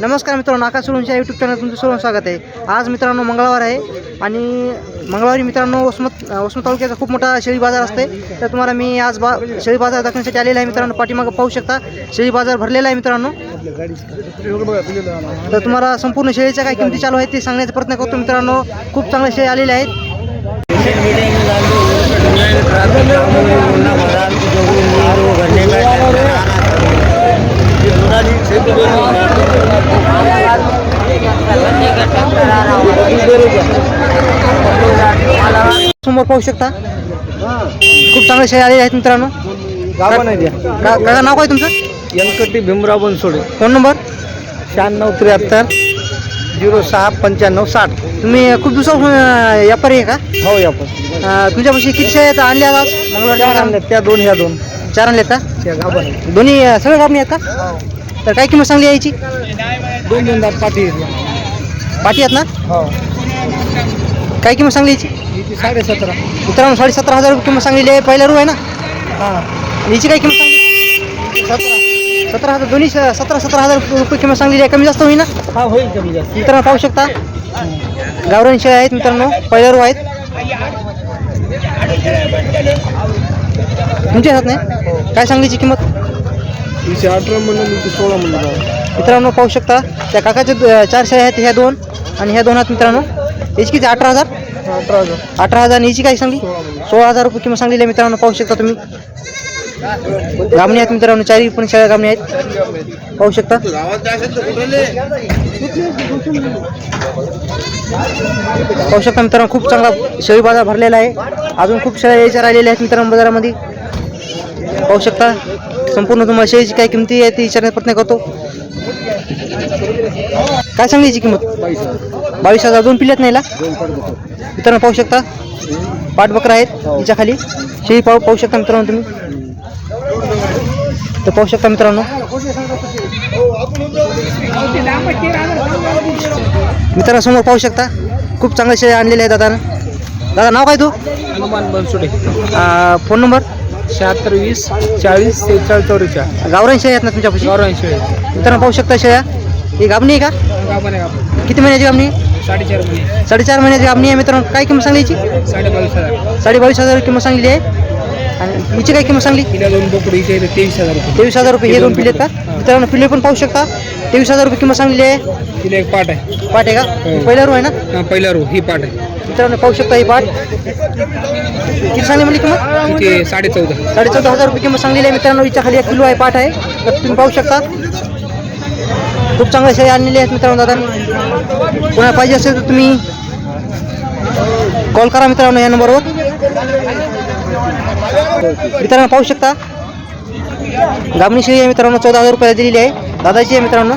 नमस्कार मित्रांनो आकाश सुरूंच्या YouTube channel तुमचं सर्व स्वागत आहे. आज मित्रांनो मंगळवार आहे आणि मंगळवारी मित्रांनो वसमत वसमत तालुक्याचा खूप मोठा शेळी बाजार असते तर तुम्हाला मी आज बा शेळी बाजार दाखवण्यासाठी आलेला आहे मित्रांनो. पाठीमागं पाहू शकता शेळी बाजार भरलेला आहे मित्रांनो. तर तुम्हाला संपूर्ण शेळीच्या काय किमती चालू आहेत ते सांगण्याचा प्रयत्न करतो मित्रांनो. खूप चांगल्या शेळी आलेल्या आहेत. समोर पाहू शकता? खूप चांगल्या शेळी आहेत मित्रांनो. गावा नाही काका नाव काय तुमचं? यलकट्टी भीमराव बनसोडे. Phone number? शहाण्णव त्र्याहत्तर झिरो सहा पंच्याण्णव साठ. तुम्ही खूप दिवसापासून व्यापारी आहे का? हो अं, तुमच्यापाशी किती शेळ्या आहेत? आणल्या आज? चार मंगळवार आणल्या त्या दोन ह्या दोन. चार आणल्यात का? दोन्ही सगळे गाबणी आहेत का? तर काय किंमत चांगली यायची? दोन दोन दात पाठी पाठी आहेत ना? हो. काय किंमत चांगली यायची? हिची साडेसतरा. मित्रांनो साडेसतरा हजार रुपये किंमत सांगलेली आहे. पहिला रू आहे ना? हां. हिची काय किंमत सांगली? सतरा. सतरा हजार. दोन्ही स- सतरा सतरा हजार रुपये किंमत सांगलेली आहे. कमी जास्त होईल ना? हा होईल कमी जास्त. मित्रांनो पाहू शकता. गावरान शेळ्या आहेत मित्रांनो. पहिल्या रू आहेत. तुमच्या हात नाही? काय सांगलीची किंमत? अठरा म्हणून हिची सोळा म्हणून मित्रांनो पाहू शकता त्या काकाच्या चार शेळ्या आहेत ह्या दोन आणि ह्या दोन आहेत मित्रांनो याची किती? अठरा हजार? अठरा हजार. अठरा हजार याची काय सांगली? सोळा हजार रुपये किंमत सांगलेली आहे मित्रांनो पाहू शकता तुम्ही. गामणी आहेत मित्रांनो चारही पण शेळ्या गामणी आहेत. पाहू शकता. पाहू शकता मित्रांनो खूप चांगला शेळी बाजार भरलेला आहे. अजून खूप शेळ्या यायच्या राहिलेल्या आहेत मित्रांनो बाजारामध्ये. पाहू शकता. संपूर्ण तुम्हाला शेळीची काय किमती आहे ती विचारण्याचा प्रयत्न करतो. काय सांगली याची किंमत? बावीस हजार. दोन पिल्ल्यात नाहीला? मित्रांनो पाहू शकता. पाठबकरा आहेत तिच्या खाली. शेळी पाहू पाहू शकता मित्रांनो तुम्ही. तर पाहू शकता मित्रांनो. मित्रांनो समोर पाहू शकता. खूप चांगले शेळी आणलेले आहेत दादा दादा नाव काय तू? हनुमान बनसोडे. Phone number? शहात्तर वीस चाळीस सेहेचाळीस चौवेचाळीस गावरान शेळी आहेत ना तुमच्यापाशी? चौऱ्याऐंशी मित्रांनो पाहू शकता शेळ्या. ही गाबणी आहे का? किती महिन्याची गाबणी? साडेचार महिने. साडेचार महिन्याची गाबणी आहे मित्रांनो. काय किंमत सांगली याची साडेबावीस हजार. साडे बावीस हजार किंमत सांगली आहे. आणि हिची काय किंमत सांगली? तिला दोन बोकडे इथे इथे तेवीस हजार रुपये. तेवीस हजार रुपये हे दोन पिले आहेत का? मित्रांनो पिले पण पाहू शकता. तेवीस हजार रुपये किंमत सांगलेली आहे. तिला एक पाट आहे. पाट आहे का? पहिला रू आहे ना? हा, पहिला रो ही पाट आहे. मित्रांनो पाहू शकता ही पाट किती सांगली म्हणजे किंमत? इथे साडे चौदा साडे चौदा हजार रुपये किंमत सांगलेली आहे मित्रांनो. हिच्या खाली एक किलो आहे पाट आहे. तर तुम्ही पाहू शकता. खूप चांगल्या शेळी आणलेली आहेत मित्रांनो दादा. कोणाला पाहिजे असेल तर तुम्ही कॉल करा मित्रांनो या नंबरवर. मित्रांनो पाहू शकता. गामणी शेळी आहे मित्रांनो चौदा हजार रुपये दिलेली आहे. दादाची आहे मित्रांनो.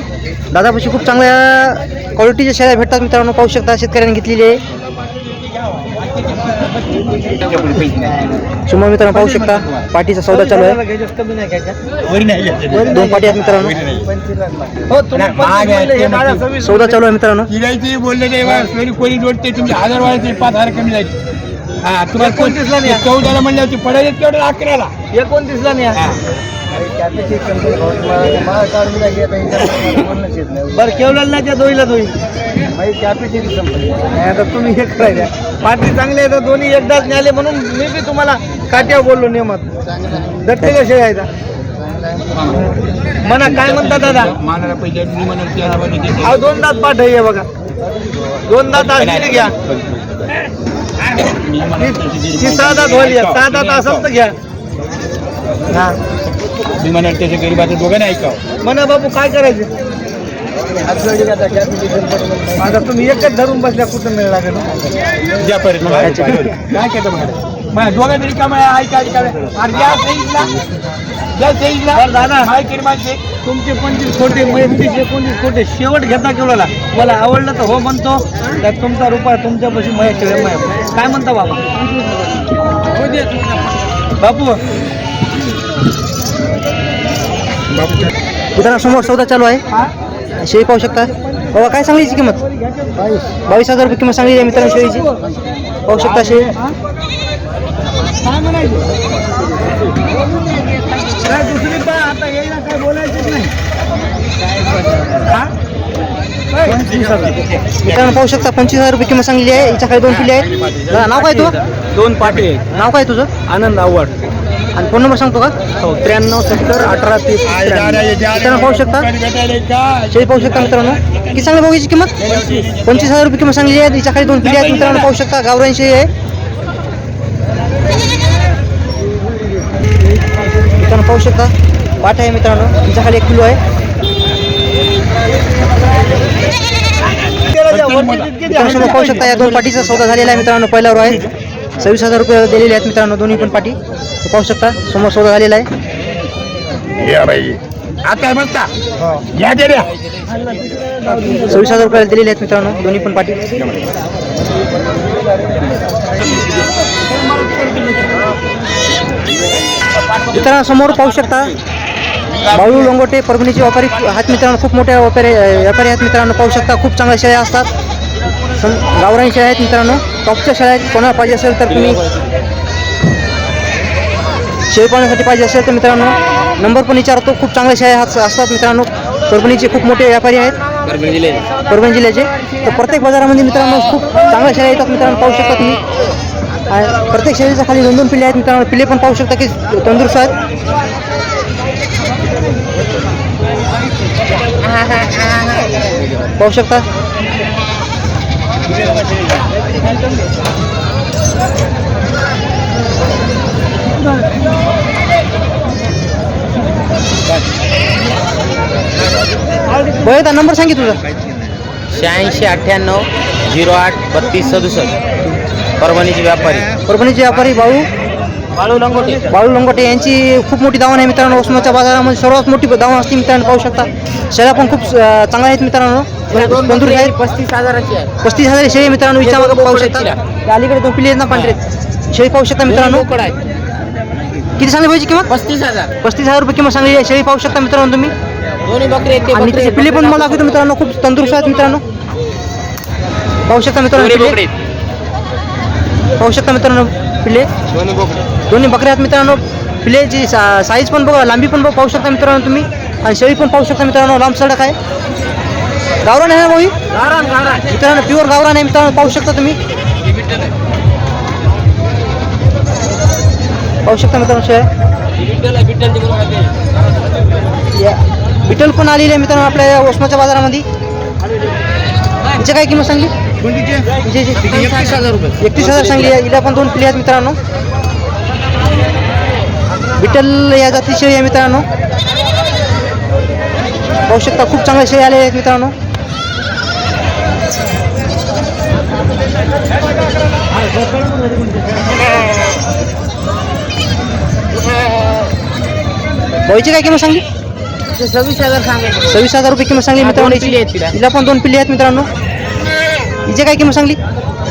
दादापाशी खूप चांगल्या क्वालिटीच्या शेळ्या भेटतात मित्रांनो पाहू शकता. शेतकऱ्यांनी घेतलेली आहे. समोर मित्रांनो पाहू शकता पाठीचा सौदा चालू आहे. दोन पाठी आहेत मित्रांनो. सौदा चालू आहे मित्रांनो. गिरायची बोलले नाही कोणी जोडते तुमचे हजार व्हायचे पाच हजार कमी जायचे. हा तुम्हाला कोणतीसला नाही चौदाला म्हणले होते पडायचे तेवढं अकराला. एकोणतीसला नाही. बरं केवढ्याला नाही त्या दोईला दोई नाही, आता तुम्ही हे करायचं पाठी चांगली आहे तर दोन्ही एकदाच न्याले म्हणून मी बी तुम्हाला काट्यावर बोललो नियमात दट्टे कसे घ्यायचा म्हणा काय म्हणता दादा? मानाला पैसे मी देते. अहो दोन दात पाठ आहे बघा. दोन दात असतील घ्या. ती- सहा दात होईल सहा दात असेल तर घ्या. हा. मी म्हणत त्याच्या गरीबाचं दोघं नाही ऐकावं. म्हणा बाबू काय करायचं? आता तुम्ही एकच धरून बसल्या कुठं मिळणार लागेल द्या परत मला काय केलं मग मग दोघं तरी का मला ऐका ऐका दादा. तुमचे पंचवीस खोटे एकतीस एकोणतीस खोटे शेवट घेता केवढ्याला मला आवडलं तर हो म्हणतो. तर तुमचा रुपया तुमच्यापाशी मया खेळ माया. काय म्हणता बाबा? बापू. मित्रांनो समोर सौदा चालू आहे. शेळी पाहू शकता? बाबा काय सांगलीची किंमत? बावीस हजार रुपये किंमत सांगली आहे मित्रांनो शेळीची. पाहू शकता शेळी? हा मित्रांनो पाहू शकता पंचवीस हजार रुपये किंमत सांगली आहे. हिच्या खाली दोन पिल्ले आहेत. नाव काय तुझं? दोन पाटे नाव काय तुझं? आनंद आव्हाड. आणि फोन नंबर सांगतो का? हो त्र्याण्णव सत्तर अठरा तीस मित्रांनो पाहू शकता? शेळी पाहू शकता मित्रांनो? किती सांगली बघायची किंमत? पंचवीस हजार रुपये किंमत सांगली आहे. तिच्याखाली दोन पिढी आहेत मित्रांनो पाहू शकता? गावरान शेळी आहे. मित्रांनो पाहू शकता? पाठ आहे मित्रांनो. हिच्या खाली एक किलो आहे. पाहू शकता या दोन पाठीचा सौदा झालेला आहे मित्रांनो पहिल्यावर आहे. सव्वीस हजार रुपये दिलेले आहेत मित्रांनो दोन्ही पण पाठी. हे पाहू शकता समोर सौदा झालेला आहे. या बाई. आता बसता या दे सव्वीस हजार रुपयाला दिलेले आहेत मित्रांनो दोन्ही पण पाठी. मित्रांनो समोर पाहू शकता बाळू लोंगोटे परभणीचे व्यापारी आहेत मित्रांनो खूप मोठे व्यापारी व्यापारी आहेत मित्रांनो पाहू शकता खूप चांगल्या शेळ्या असतात. सं गावरानी शेळ्या आहेत मित्रांनो टॉपच्या शेळ्या आहेत कोणाला पाहिजे असेल तर तुम्ही शेळी पाळण्यासाठी पाहिजे असेल तर मित्रांनो नंबर पण विचारतो. खूप चांगल्या शेळ्या हात- असतात मित्रांनो. परभणीचे खूप मोठे व्यापारी आहेत. परभणी जिल्ह्याचे. तर प्रत्येक बाजारामध्ये मित्रांनो खूप चांगल्या शेळ्या येतात मित्रांनो पाहू शकता तुम्ही. आणि प्रत्येक शेळीच्या खाली दोन दोन पिल्ले आहेत मित्रांनो. पिल्ले पण पाहू शकता की तंदुरुस्त आहेत. पाहू शकता. बघा नंबर सांगित तुझा. शहाऐंशी अठ्ठ्याण्णव झिरो आठ बत्तीस सदुसष्ट. परभणीचे व्यापारी. परभणीचे व्यापारी बाळू बाळू लंगोटे. बाळू लंगोटे यांची खूप मोठी दावण आहे मित्रांनो. उस्माच्या बाजारामध्ये सर्वात मोठी दावण असते मित्रांनो पाहू शकता. शेळ्या पण खूप चांगल्या आहेत मित्रांनो. आहेत. पस्तीस हजाराची आहे. पस्तीस हजार शेळी मित्रांनो. विचार पाहू शकता. अलीकडे दोन पिल्ले आहेत ना पांढरे शेळी पाहू शकता मित्रांनो. बोकड आहे किती सांगली पाहिजे किंमत? पस्तीस हजार. पस्तीस हजार रुपये किंमत सांगली आहे. शेळी पाहू शकता मित्रांनो तुम्ही. दोन्ही बकरी आहेत ते आणि बकरी त्याचे पिल्ले पण मला दाखवतो मित्रांनो खूप तंदुरुस्त आहेत मित्रांनो. पाहू शकता मित्रांनो दोन्ही पिल्ले. बोकडे पाहू शकता मित्रांनो पिल्ले? दोन्ही बोकडे दोन्ही बकऱ्या आहेत मित्रांनो. पिल्लेची सा साईज पण बघा लांबी पण बघा पाहू शकता मित्रांनो तुम्ही. आणि शेळी पण पाहू शकता मित्रांनो लांब सडक आहे. गावरान आहे ना भाऊ ही? मित्रांनो प्युअर गावरान आहे मित्रांनो पाहू शकता तुम्ही. पाहू शकता मित्रांनो विठ्ठल पण आलेली आहे मित्रांनो आपल्या या ओसमाच्या बाजारामध्ये. हिची काय किंमत सांगली? एकतीस हजार रुपये. एकतीस हजार सांगली आहे. हिला पण दोन पिढी आहेत मित्रांनो. विठ्ठल या जाती शेळी आहे मित्रांनो. पाहू शकता खूप चांगल्या शेळी आलेल्या आहेत मित्रांनो. भाऊची काय किंमत सांगली? सव्वीस हजार सांगायचे सव्वीस हजार रुपये किंमत सांगली हा, मित्रांनो. दोन पिल्ले आहेत हिची. तिला. हिला पण दोन पिल्ले आहेत मित्रांनो. हिची काय किंमत सांगली?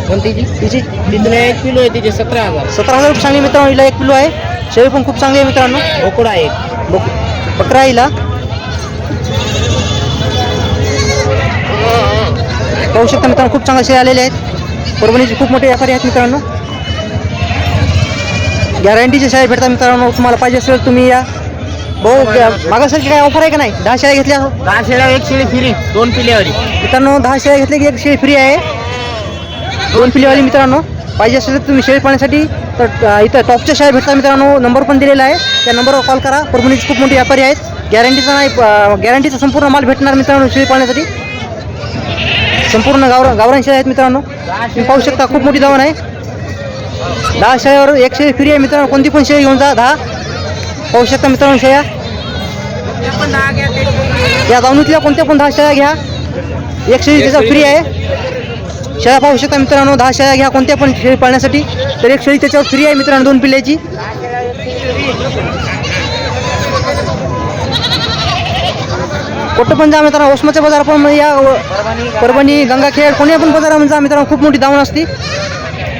कोणतीची हिची? तिथले एक किलो आहे तिचे सतरा हजार. सतरा हजार रुपये सांगली मित्रांनो हिला एक किलो आहे. शेळी पण खूप चांगली आहे मित्रांनो. बोकडा आहे एक. बक बकरा आहे हिला. पाहू शकता मित्रांनो खूप चांगले शेळी आलेले आहेत. परभणीचे खूप मोठे व्यापारी आहेत मित्रांनो. गॅरंटीचे शेळ्या भेटतात मित्रांनो. तुम्हाला पाहिजे असेल तुम्ही या. भाऊ मागासारखी काय ऑफर आहे का नाही? दहा शेळ्या घेतल्या? दहा शेळ्या एक शेळी फिरी दोन पिल्यावरी मित्रांनो दहा शेळ्या घेतल्या की एक शेळी फ्री आहे. दोन पिल्लेवाली मित्रांनो पाहिजे असेल तर तुम्ही शेळी पाळण्यासाठी तर इथं टॉपच्या शेळ्या भेटतात मित्रांनो नंबर पण दिलेला आहे. त्या नंबरवर कॉल करा. परभणीचे खूप मोठे व्यापारी आहेत. गॅरंटीचा नाही गॅरंटीचा संपूर्ण माल भेटणार मित्रांनो शेळी पाळण्यासाठी. संपूर्ण गावरा गावरान शेळ्या आहेत मित्रांनो. तुम्ही पाहू शकता खूप मोठी दावण आहे. दहा शेळ्यावर एक शेळी फ्री आहे मित्रांनो. कोणती पण शेळी घेऊन जा दहा. पाहू शकता मित्रांनो शेळ्या. या दावणीतल्या कोणत्या पण दहा शेळ्या घ्या? एक त्याचा फ्री आहे. शेळ्या पाहू शकता मित्रांनो दहा शेळ्या घ्या कोणत्या पण शेळी पाळण्यासाठी. तर एक शेळी त्याच्यावर फ्री आहे मित्रांनो दोन पिल्ल्याची. कुठं पण जा मित्रांनो ओसमाच्या बाजार पण या परभणी गंगाखेड कोणी पण बाजारामध्ये जा मित्रांनो खूप मोठी दावण असते.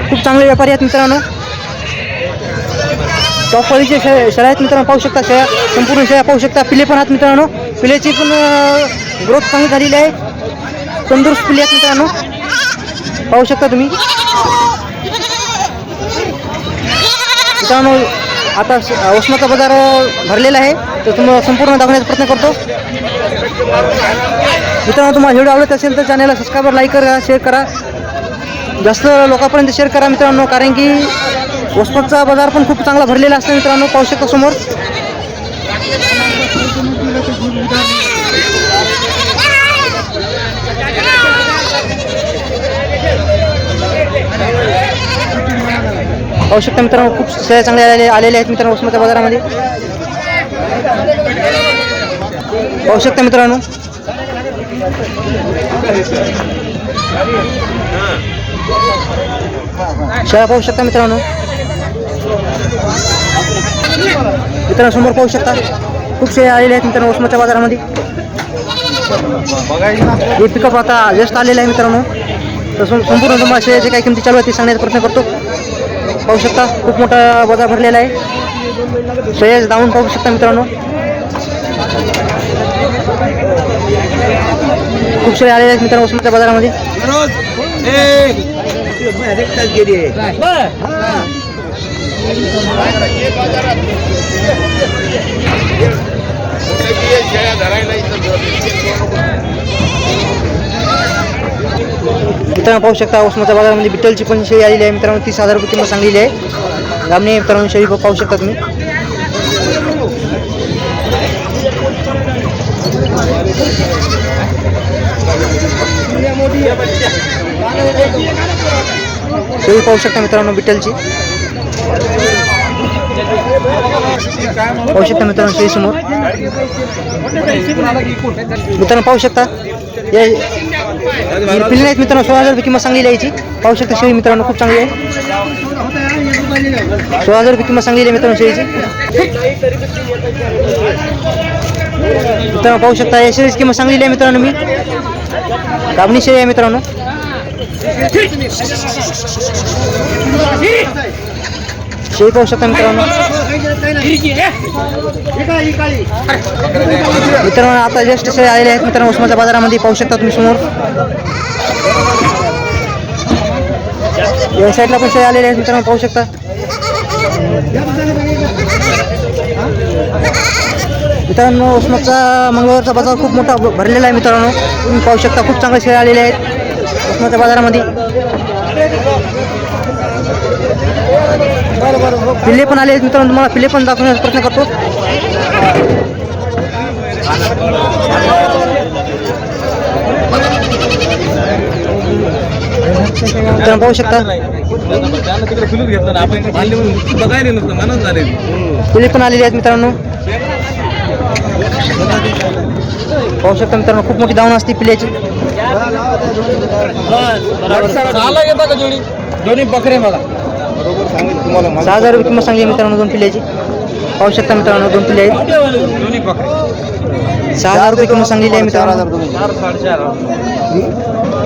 खूप चांगले व्यापारी आहेत मित्रांनो. टॉपवालीचे शे शेळ्या आहेत मित्रांनो पाहू शकता शेळ्या संपूर्ण शेळ्या पाहू शकता. पिले पण आहेत मित्रांनो. पिल्याची पण ग्रोथ चांगली झालेली आहे. तंदुरुस्त पिले आहेत मित्रांनो. पाहू शकता तुम्ही. मित्रांनो आता उष्णाचा बाजार भरलेला आहे. तर तुम्हाला संपूर्ण दाखवण्याचा प्रयत्न करतो. मित्रांनो तुम्हाला व्हिडिओ आवडत असेल तर चॅनलला सबस्क्राईबर लाईक करा शेअर करा. जास्त लोकांपर्यंत शेअर करा मित्रांनो कारण की वसमतचा बाजार पण खूप चांगला भरलेला असतो मित्रांनो पाहू शकता समोर. पाहू शकता मित्रांनो खूप सगळ्या चांगल्या आलेले आलेले आहेत मित्रांनो वसमतच्या बाजारामध्ये. पाहू शकता मित्रांनो. शाळा पाहू शकता मित्रांनो. मित्रांनो समोर पाहू शकता. खूप शेळ्या आलेल्या आहेत मित्रांनो वसमतच्या बाजारामध्ये. हे पिकअप आता जस्ट आलेलं आहे मित्रांनो. तर संपूर्ण तुम्हाला शेळ्याचे काही किमती चालू आहे ते सांगण्याचा प्रयत्न करतो. पाहू शकता खूप मोठा बाजार भरलेला आहे. शेळ्याचे दावून पाहू शकता मित्रांनो. खूप शेळ्या आलेल्या आहेत मित्रांनो वसमतच्या बाजारामध्ये. मित्रांनो पाहू शकता उस्माच्या बाजारामध्ये बिटलची पण शेळी आलेली आहे. मित्रांनो तीस हजार रुपये किंमत सांगलेली आहे. गामने मित्रांनो शेळी पाहू शकता तुम्ही. शेळी पाहू शकता मित्रांनो बिटलची पाहू शकता मित्रांनो शेळी समोर. मित्रांनो पाहू शकता. या पिल्ले आहेत मित्रांनो सोळा हजार रुपये किंमत सांगलेली आहे पाहू शकता शेळी मित्रांनो खूप चांगली आहे. सोळा हजार रुपये किंमत सांगलेली आहे मित्रांनो शेळीची. मित्रांनो पाहू शकता या शेळीची किंमत सांगलेली आहे मित्रांनो मी. गाबणी शेळी आहे मित्रांनो. शेळी पाहू शकता मित्रांनो. मित्रांनो आता जस्ट सगळे आलेले आहेत. मित्रांनो उस्माच्या बाजारामध्ये पाहू शकता तुम्ही समोर. वेबसाईटला पण शेळी आलेले आहेत. मित्रांनो पाहू शकता. मित्रांनो उस्माचा मंगळवारचा बाजार खूप मोठा भरलेला आहे. मित्रांनो तुम्ही पाहू शकता खूप चांगले शेळ आलेले आहेत उस्माच्या बाजारामध्ये. पिल्ले पण आले आहेत मित्रांनो तुम्हाला पिल्ले पण दाखवण्याचा प्रयत्न करतो. मित्रांनो पाहू शकता. पिल्ले पण आलेली आहेत मित्रांनो. पाहू शकता मित्रांनो खूप मोठी दावण असते पिल्ल्याची सहाला घेता का जोडी दोन्ही बकरे मला सहा हजार रुपये किंमत सांगली मित्रांनो दोन पिल्ल्याची पाहू शकता मित्रांनो दोन पिल्ले आहेत दोन्ही बकरे सहा हजार रुपये किंमत सांगलेली आहे मित्रांनो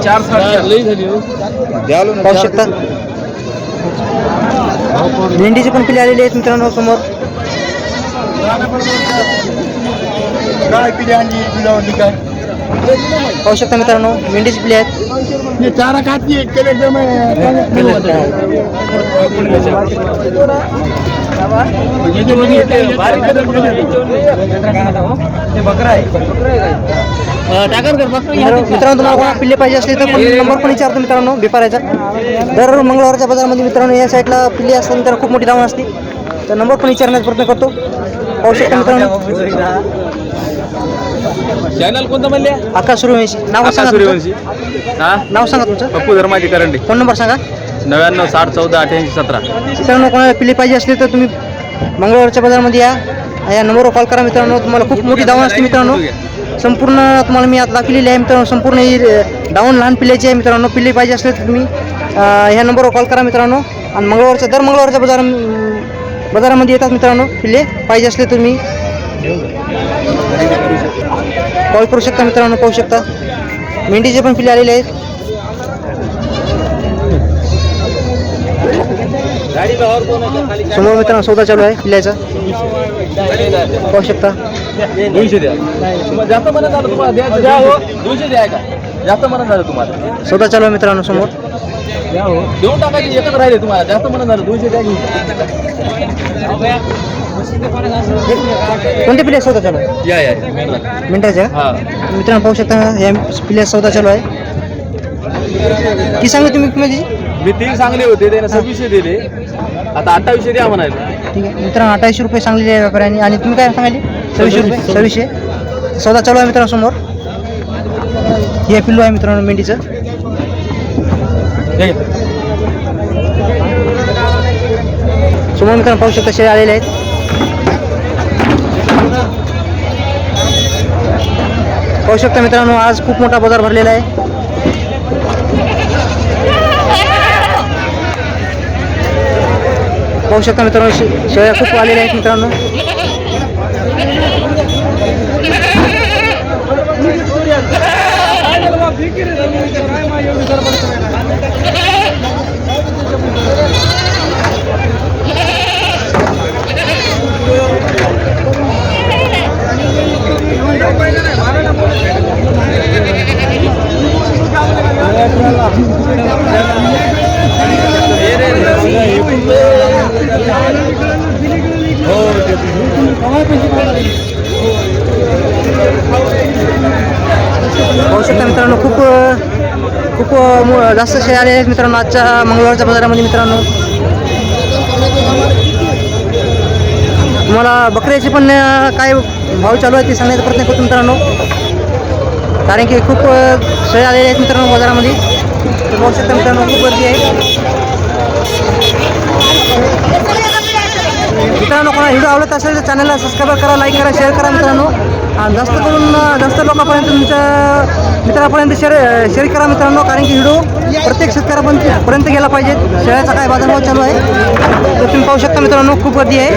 चार साडेचार पाहू शकता भेंडीचे पण पिल्ले आलेले आहेत मित्रांनो समोर. काय पिढी आणली? पिढावली काय? पाहू शकता मित्रांनो मेंढीचे पिल्ले आहेत. चारा खाती मित्रांनो तुम्हाला कोणा पिल्ले पाहिजे असले तर नंबर पण विचारतो मित्रांनो व्यापाराचा दर मंगळवारच्या बाजारामध्ये मित्रांनो या साईडला पिल्ले असतात मित्रांनो खूप मोठी दावण असते. तर नंबर पण विचारण्याचा प्रयत्न करतो. पाहू शकता मित्रांनो. चॅनल कोणतं म्हणले? आकाश सूर्यवंशी. नाव सांगा तुमचं. हा? नाव सांगा तुमचं. पप्पू धर्माची करंडी. फोन नंबर सांगा. नव्याण्णव साठ चौदा अठ्याऐंशी सतरा. मित्रांनो कोणाला पिल्ले पाहिजे असले तर तुम्ही मंगळवारच्या बाजारामध्ये या. या नंबरवर कॉल करा मित्रांनो. तुम्हाला खूप मोठी दावण असते मित्रांनो. संपूर्ण तुम्हाला मी आता दाखवलेली आहे मित्रांनो. संपूर्ण ही दावण लहान पिल्ल्याची आहे मित्रांनो. पिल्ले पाहिजे असले तर तुम्ही अं, ह्या नंबरवर कॉल करा मित्रांनो. आणि मंगळवारच्या दर मंगळवारच्या बाजार बाजारामध्ये येतात मित्रांनो. पिल्ले पाहिजे असले तुम्ही. कॉल करू शकता मित्रांनो पाहू शकता. मेंढीचे पण पिल्ले आलेले आहेत. समोर मित्रांनो सौदा चालू आहे पिल्ल्याचा. पाहू शकता. दोनशे द्या. जास्त म्हणत झालं तुम्हाला? द्या द्या हो. दोनशे द्या का जास्त म्हणत झालं तुम्हाला? सौदा चालू आहे मित्रांनो समोर. देऊन टाकायचे एकच राहिले तुम्हाला जास्त म्हणत झालं दोनशे द्या घेऊन कोणते प्लेस सौदा चालू आहे? या या मिनिटाच्या हा. मित्रांनो पाहू शकता या प्लेस सौदा चालू आहे. की सांगू तुम्ही किंमत मी तीन चांगले होते त्याने सव्वीसशे दिले. आता अठ्ठावीसशे द्या म्हणाले. ठीक आहे. मित्रांनो अठ्ठावीसशे रुपये सांगलेले आहे व्यापाऱ्यांनी. आणि तुम्ही काय सांगायले सव्वीसशे रुपये? सव्वीसशे? सौदा चालू आहे मित्रांनो समोर. हे पिल्लू आहे मित्रांनो मेंढीचं. समोर मित्रांनो पाहू शकता शेळ्या आलेले आहेत. पाहू शकता मित्रांनो आज खूप मोठा बाजार भरलेला आहे. पाहू शकता मित्रांनो शेळ्या खूप आलेल्या आहेत मित्रांनो पाहू शकता मित्रांनो खूप अ, खूप अ, मो- जास्त शेअर आहे आहेत मित्रांनो आजच्या मंगळवारच्या बाजारामध्ये मित्रांनो. मला बकऱ्याचे पण काय भाव चालू आहे ते सांगण्याचा प्रयत्न करतो मित्रांनो. कारण की खूप अ, आलेले आहेत मित्रांनो बाजारामध्ये. तर पाहू शकता मित्रांनो खूप गर्दी आहे. मित्रांनो कोणा व्हिडिओ आवडत असेल तर चॅनलला सबस्क्राईब करा लाईक करा शेअर करा मित्रांनो. जास्त करून जास्त लोकांपर्यंत तुमच्या मित्रापर्यंत शेअर शेअर करा मित्रांनो कारण की व्हिडिओ प्रत्येक शेतकऱ्यापर्यंत पर्यंत गेला पाहिजे. शेळ्याचा काय बाजारभाव चालू आहे? तर तुम्ही पाहू शकता मित्रांनो खूप गर्दी आहे.